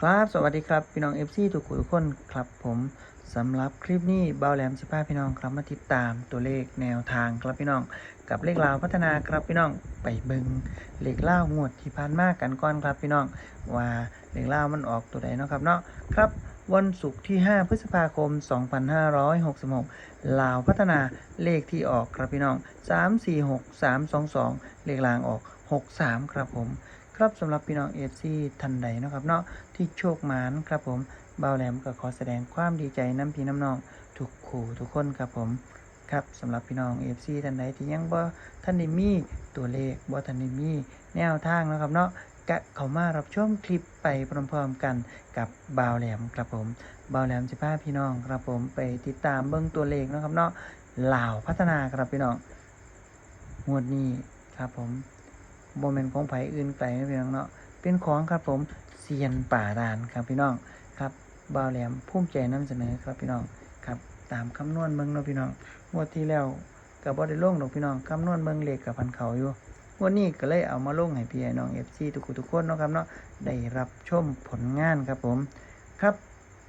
ครับสวัสดีครับ พี่น้อง FC ทุกคนทุกคนครับผมสำหรับคลิปนี้เบาแหลมสิบ้าพี่น้องครับมาติดตามตัวเลขแนวทางครับพี่น้อง กับเลขลาวพัฒนาครับพี่น้องไปเบิงเลขเล่างวดที่ผ่านมากันก่อนครับพี่น้อง ว่าเลขเล่ามันออกตัวใดเนาะครับเนาะครับวันศุกร์ที่ 5 พฤษภาคม 2566 ลาวพัฒนาเลขที่ออกครับพี่น้อง 346 322 เลขลางออก 63 ครับผม ครับสำหรับพี่น้องเอฟซีทันใดนะครับเนาะที่โชคหมานครับผมเบาแหลมก็ขอแสดงความดีใจน้ำพี่น้ำน้องทุกขู่ทุกคนครับผมครับสำหรับพี่น้องเอฟซีทันใดที่ยังบ่ท่านได้มีตัวเลขบ่ท่านได้มีแนวทางนะครับเนาะกะเข้ามารับชมคลิปไปพร้อมๆกันกับบ่าวแหลมครับผมบ่าวแหลมจะพาพี่น้องครับผมไปติดตามเบิ่งตัวเลขนะครับเนาะลาวพัฒนาครับพี่น้องงวดนี้ครับผม โมเมนต์ของไผอื่นไกลนะพี่น้องเนาะเป็นของครับผมเซียนป่าดานครับพี่น้องครับบ่าวแหลมภูมิใจนำเสนอครับพี่น้องครับตามคำนวณเมืองเนาะพี่น้องงวดที่แล้วกับบ่ได้ลงดอกพี่น้องคำนวณเมืองเลขกับพันเขาอยู่งวดนี้ก็เลยเอามาลงให้พี่น้อง FC ทุกคนทุกคนเนาะครับเนาะได้รับชมผลงานครับผมครับ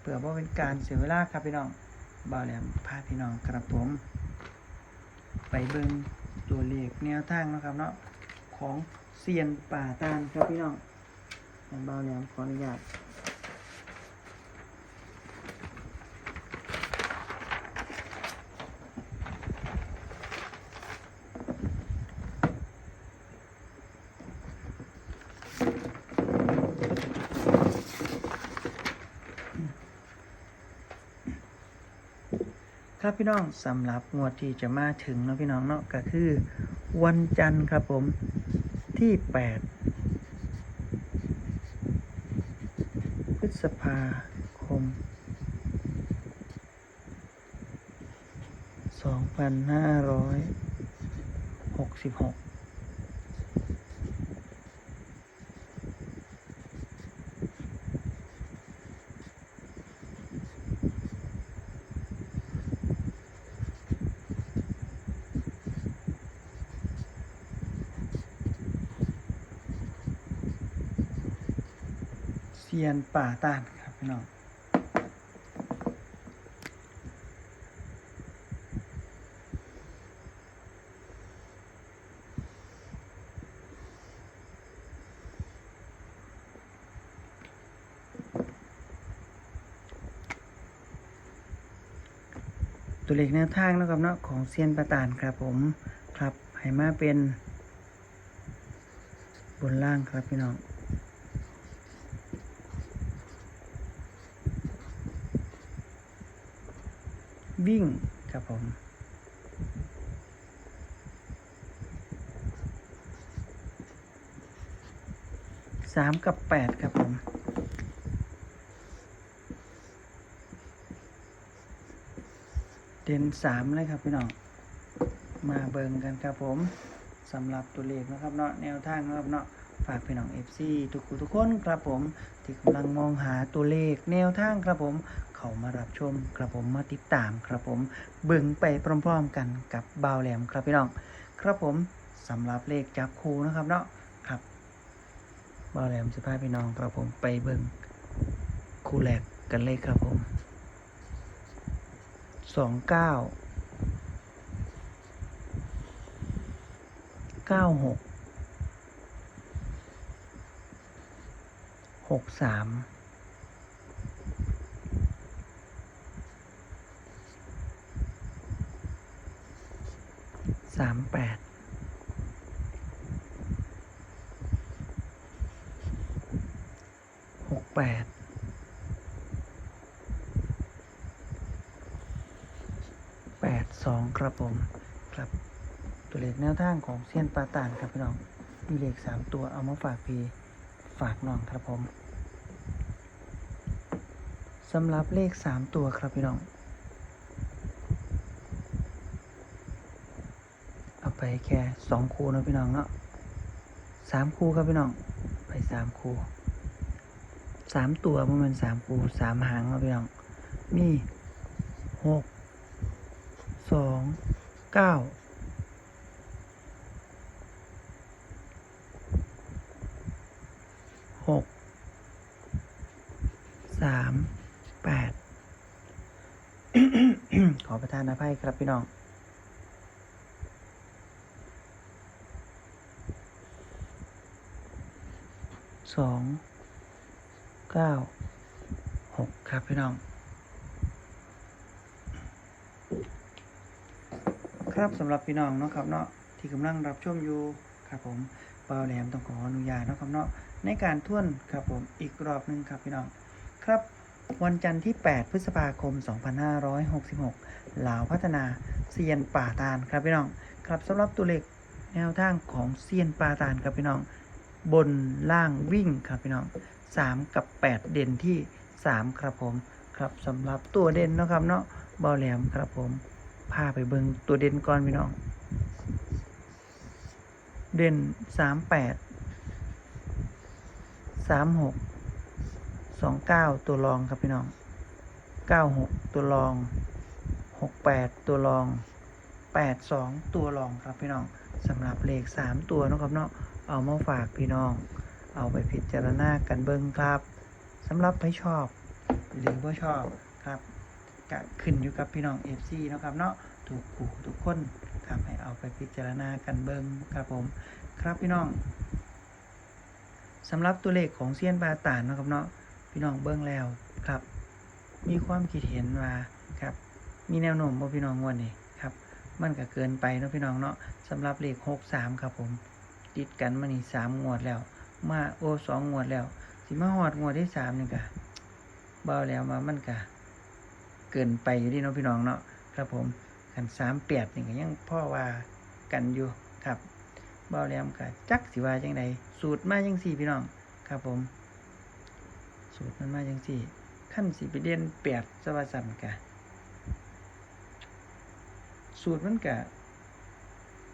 เพื่อว่าเป็นการเสียเวลาครับพี่น้องบ่าวแหลมพาพี่น้องครับผม ไปเบิ่งตัวเลขแนวทางนะครับเนาะของ เซียนป่าตาลครับพี่น้องทางเบาแหลมขออนุญาตครับพี่น้องสำหรับงวดที่จะมาถึงเนาะพี่น้องเนาะก็คือ วันจันทร์ครับผม ที่ 8 พฤษภาคม 2566 เซียนป่าต้านครับพี่น้องตัวเลขแนวทางนะครับเนาะของเซียนประตานครับผมครับให้มาเป็นบนล่างครับพี่น้อง วิ่งครับผม สามกับแปดครับผมเด่นสามเลยครับพี่น้อง มาเบิ่งกันครับผมสำหรับตัวเลขนะครับเนาะแนวทางนะครับเนาะ ฝากพี่น้อง FC ทุกคนทุกคนครับผม ที่กำลังมองหาตัวเลขแนวทางครับผม เขามารับชมครับผมมาติดตามครับผม เบิ่งไปพร้อมๆกันกับบ่าวแหลมครับพี่น้อง ครับผมสำหรับเลขจับคูนะครับเนาะครับบ่าวแหลมจะพาพี่น้องครับผมไปเบิ่งคู่แรกกันเลยครับผมสองเก้าเก้าหก กสามสามแปดหกแปดแปดสองครับผมครับตัวเลขแนวทางของเซียนปลาตานครับพี่น้องมีเลขสามตัวเอามาฝากพี่ฝากน้องครับผม สำหรับเลขสามตัวครับพี่น้อง เอาไปแค่สองคู่นะพี่น้องเนาะสามคู่ครับพี่น้อง ไปสามคู่สามตัวประมาณสามคู่สามหางเนาะพี่น้อง มีหกสองเก้าหกสามแปด ข อประทานอภัยครับพี่น้องสองเก้าหกครับพี่น้อง ครับสำหรับพี่น้องเนาะครับเนาะที่กำลังรับชมอยู่ครับผมเปาแหลมต้องขออนุญาตเนาะครับเนาะในการท่วนครับผมอีกรอบหนึ่งครับพี่น้อง ครับ วันจันทร์ที่ 8 พฤษภาคม 2566 ลาวพัฒนาเซียนป่าตาลครับพี่น้อง ครับสำหรับตัวเลขแนวทางของเซียนป่าตาลครับพี่น้อง บนล่างวิ่งครับพี่น้อง 3 กับ 8 เด่นที่ 3 ครับผม ครับสำหรับตัวเด่นนะครับเนาะเบาแหลมครับผม พาไปเบิงตัวเด่นก่อนพี่น้อง เด่น 38 36 29ตัวรองครับพี่น้อง96ตัวรอง68ตัวรอง82ตัวรองครับพี่น้องสำหรับเลข3ตัวนะครับเนาะเอามาฝากพี่น้อง เอาไปพิจารณากันเบิ่งครับสำหรับไม่ชอบ หรือว่าชอบครับก็ขึ้นอยู่กับพี่น้อง FC เนะครับเนาะถูกขู่ทุกคนครับให้เอาไปพิจารณากันเบิ่งครับผม ครับพี่น้องสำหรับตัวเลขของเซียนบาตานนะครับเนาะ พี่น้องเบิ่งแล้วครับ มีความคิดเห็นว่าครับ มีแนวโน้มว่าพี่น้องงวันนี้ครับ มันก็เกินไปเนาะพี่น้องเนาะสำหรับเลขหกสามครับผม ติดกันมานี่สามงวดแล้ว มาโอ้สองงวดแล้ว สิมาหอดงวดที่สามนี่กะเบาแล้วมามันกะเกินไปอยู่ที่เนาะพี่น้องเนาะครับผมกันสามเปียดนี่ก็ยังพ่อว่ากันอยู่ครับเบาแล้วกะจักสิว่าจังใดสูตรมาจังสี่พี่น้องครับผม สูตรมันมาจังสี่ขั้นสิไปเด่นแปดสวัสดิ์กะสูตรมันกะ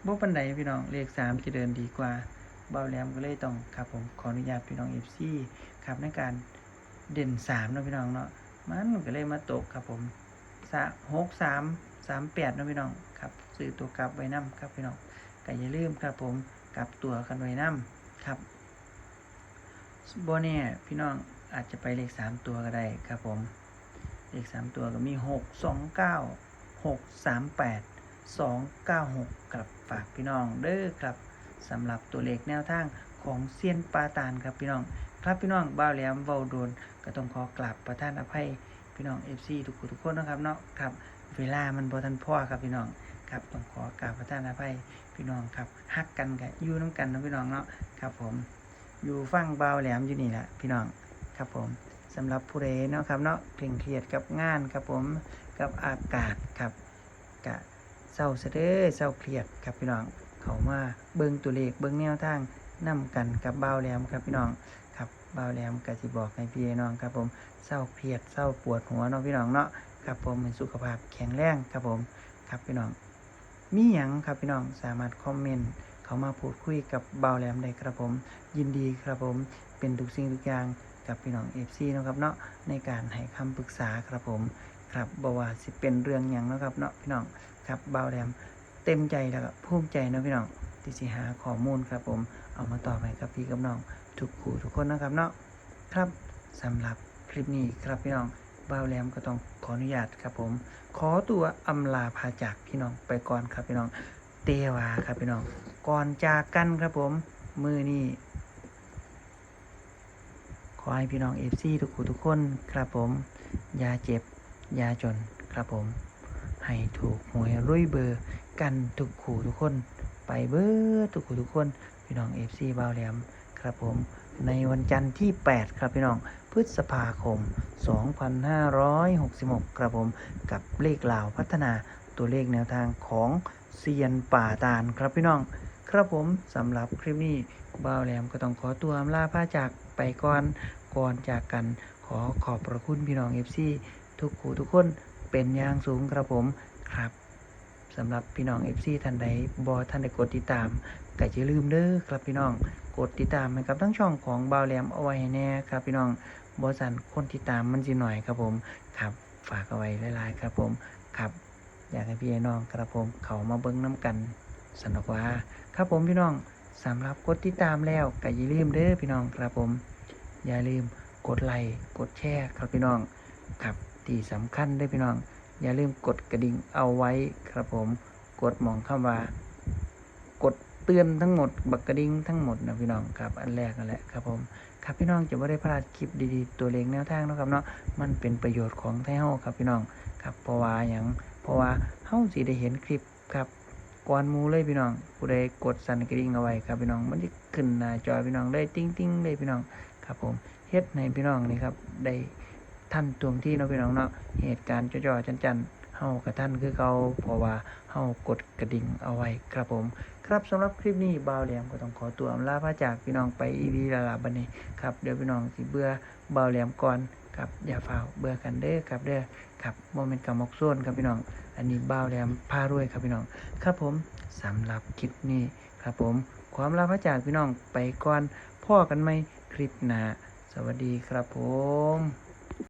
บ่ปันใดพี่น้องเลขสามจะเดินดีกว่าเบาแหลมก็เลยต้องครับผมขออนุญาตพี่น้องเอฟซีครับในการเด่นสามนะพี่น้องเนาะมันก็เลยมาตกครับผมสะหกสามสามแปดนะพี่น้องครับซื้อตัวกลับไว้นํครับพี่น้องก็อย่าลืมครับผมกลับตัวกันไว้นํครับโบเน่พี่น้อง อาจจะไปเลขสามตัวก็ได้ครับผม เลขสามตัวก็มีหกสองเก้าหกสามแปดสองเก้าหกกับฝากพี่น้องเด้อครับสำหรับตัวเลขแนวทางของเซียนปาตานครับพี่น้อง ครับพี่น้องบ้าแหลมเว้าโดนก็ต้องขอกราบประทานอภัยพี่น้อง FC ทุกคนทุกคนนะครับเนาะครับ เวลามันบ่ทันพ่อครับพี่น้องครับต้องขอกราบประทานอภัยพี่น้องครับฮักกันกับอยู่น้ำกันนะพี่น้องเนาะครับผมอยู่ฟังเบาแหลมอยู่นี่แหละพี่น้อง ครับผมสำหรับผู้ใดเนาะครับเนาะเคร่งเครียดกับงานครับผมกับอากาศครับกะเศร้าเสด้อเศร้าเครียดครับพี่น้องเขามาเบิ่งตัวเลขเบิ่งแนวทางนํกันกับเบาแหลมครับพี่น้องครับเบาแหลมก็สิบอกให้พี่น้องครับผมเศร้าเครียดเศร้าปวดหัวเนาะพี่น้องเนาะครับผมเป็นสุขภาพแข็งแรงครับผมครับพี่น้อง มีหยังครับพี่น้องสามารถคอมเมนต์เขามาพูดคุยกับเบาแหลมได้ครับผม ยินดีครับผมเป็นทุกสิ่งทุกอย่าง กับพี่น้อง FC เนะครับเนาะในการให้คำปรึกษาครับผมครับบ่ว่าสิเป็นเรื่องหยังนะครับเนาะพี่น้องครับเบาแหลมเต็มใจแล้วก็ภูมิใจนะพี่น้องที่สิหาข้อมูลครับผมเอามาตอบให้กับพี่กับน้องทุกคู่ทุกคนนะครับเนาะครับสำหรับคลิปนี้ครับพี่น้องเบาแหลมก็ต้องขออนุญาตครับผม ขอตัวอำลาพาจากพี่น้องไปก่อนครับพี่น้องเตวาครับพี่น้อง ก่อนจากกันครับผมมือนี้ อให้พี่น้องเอฟซีทุกคู่ทุกคนครับผมอย่าเจ็บอย่าจนครับผม ให้ถูกหวยรุ่ยเบอร์กันทุกขู่ทุกคน ไปเบอร์ทุกขู่ทุกคน พี่น้องเอฟซีบาวแหลมครับผม ในวันจันทร์ที่ 8 ครับพี่น้องพฤษภาคม 2566 ครับผมกับเลขลาวพัฒนาตัวเลขแนวทางของเซียนป่าตาลครับพี่น้อง ครับผมสำหรับคลิปนี้บ่าวแหลมก็ต้องขอตัวลาพาจากไปก่อน ก่อนจากกันขอขอบพระคุณพี่น้องเอฟซีทุกขู่ทุกคนเป็นอย่างสูงครับผมครับสำหรับพี่น้อง FC ท่านใดบอท่านใดกดติดตามก็อย่าลืมเด้อครับพี่น้องกดติดตามให้กับทั้งช่องของบาวแหลมเอาไว้ให้แน่ครับพี่น้องบอสันคนติดตามมันสิหน่อยครับผมครับฝากเอาไว้หลายๆครับผมครับอยากให้พี่น้องครับผมเขามาเบิ้งน้ำกันสนุกว่าครับผมพี่น้องสำหรับกดติดตามแล้วก็อย่าลืมเด้อพี่น้องครับผม อย่าลืมกดไลค์กดแชร์ครับพี่น้องครับที่สำคัญด้วยพี่น้อง อย่าลืมกดกระดิ่งเอาไว้ครับผมกดหมองเข้าว่า กดเตือนทั้งหมด บักกระดิ่งทั้งหมดนะพี่น้องครับ อันแรกนั่นแหละครับผมครับพี่น้องจะไม่ได้พลาดคลิปดีๆ ตัวเลขแนวทางนะครับเนาะมันเป็นประโยชน์ของไทเฮาครับพี่น้องครับเพราะว่าอย่างเพราะว่าเฮาสิได้เห็นคลิปครับ ก่อนมูเลยพี่น้องผู้ใดกดสั่นกระดิ่งเอาไว้ครับพี่น้องมันจะขึ้นหน้าจอพี่น้องได้ติ้งติ้งๆเลยพี่น้องครับผมเฮ็ดให้พี่น้องนี่ครับได้ท่านตวงที่เนาะพี่น้องเนาะเหตุการณ์จ่อๆจันๆเฮากับท่านคือเขาเพราะว่าเฮากดกระดิ่งเอาไว้ครับผม ครับสำหรับคลิปนี้บ่าวแหลมก็ต้องขอตัวอำลาพระจากพี่น้องไปอีวีลาลาบันนี้ครับเดี๋ยวพี่น้องสิเบื่อบ่าวแหลมก่อน ครับอย่าฝ่าเบื่อกันเด้อครับเด้อครับโมเมนต์กับมกส่วนครับพี่น้อง อันนี้บ้าวแหลมพารวยครับพี่น้อง ครับผมสำหรับคลิปนี้ครับผม ความลาพระจากพี่น้องไปก่อนพ่อกันไหมคลิปหน้าสวัสดีครับผม